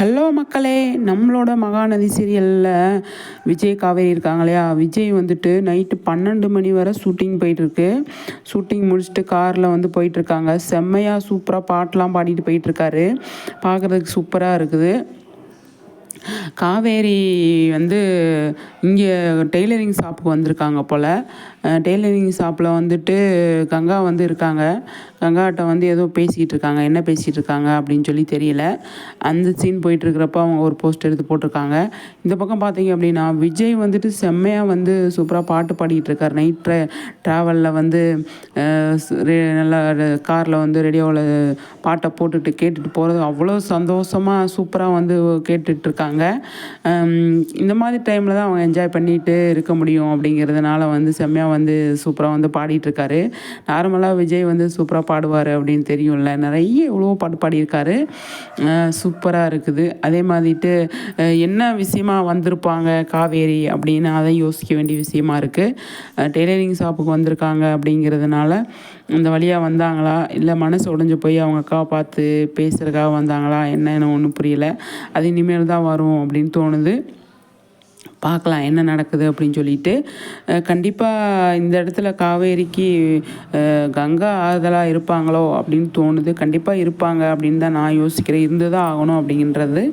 Hello மக்களே நம்மளோட மகாநதி சீரியலில் விஜய் காவேரி இருக்காங்க இல்லையா? விஜய் வந்துட்டு நைட்டு பன்னெண்டு மணி வரை ஷூட்டிங் போயிட்டுருக்கு. ஷூட்டிங் முடிச்சுட்டு காரில் வந்து போயிட்டுருக்காங்க. செம்மையாக சூப்பராக பாட்டெலாம் பாடிட்டு போயிட்டுருக்காரு. பார்க்குறதுக்கு சூப்பராக இருக்குது. காவேரி வந்து இங்கே டெய்லரிங் ஷாப்புக்கு வந்திருக்காங்க போல். டெய்லரிங் ஷாப்பில் வந்துட்டு கங்கா வந்து இருக்காங்க. கங்காட்ட வந்து ஏதோ பேசிக்கிட்டு இருக்காங்க. என்ன பேசிகிட்டு இருக்காங்க அப்படின்னு சொல்லி தெரியல. அந்த சீன் போயிட்டுருக்கிறப்ப அவங்க ஒரு போஸ்ட் எடுத்து போட்டிருக்காங்க. இந்த பக்கம் பார்த்தீங்க அப்படின்னா விஜய் வந்துட்டு செம்மையாக வந்து சூப்பராக பாட்டு பாடிக்கிட்டு இருக்கார். நைட் ட்ரா ட்ராவலில் வந்து நல்லா காரில் வந்து ரேடியோவில் பாட்டை போட்டுட்டு கேட்டுட்டு போகிறது அவ்வளோ சந்தோஷமாக சூப்பராக வந்து கேட்டுட்ருக்காங்க இந்த மாதிரி டைமில் தான் அவங்க என்ஜாய் பண்ணிட்டு இருக்க முடியும் அப்படிங்கிறதுனால வந்து செம்மையாக வந்து சூப்பராக வந்து பாடிட்டுருக்காரு. நார்மலாக விஜய் வந்து சூப்பராக பாடுவார் அப்படின்னு தெரியும்ல. நிறைய எவ்வளோ பாட்டு பாடியிருக்காரு. சூப்பராக இருக்குது. அதே மாதிரிட்டு என்ன விஷயமா வந்திருப்பாங்க காவேரி அப்படின்னு அதை யோசிக்க வேண்டிய விஷயமா இருக்குது டெய்லரிங் ஷாப்புக்கு வந்திருக்காங்க அப்படிங்கிறதுனால இந்த வழியாக வந்தாங்களா? இல்லை மனசு உடஞ்சி போய் அவங்க அக்காவை பார்த்து பேசுகிறக்காக வந்தாங்களா? என்னன்னு ஒன்றும் புரியல. அது இனிமேல் தான் வரும் அப்படின்னு தோணுது. பார்க்கலாம் என்ன நடக்குது அப்படின்னு சொல்லிட்டு கண்டிப்பாக இந்த இடத்துல காவேரிக்கு கங்கா ஆறுதலாக இருப்பாங்களோ அப்படின்னு தோணுது. கண்டிப்பாக இருப்பாங்க அப்படின்னு தான் நான் யோசிக்கிறேன். இருந்து தான் ஆகணும் அப்படின்றது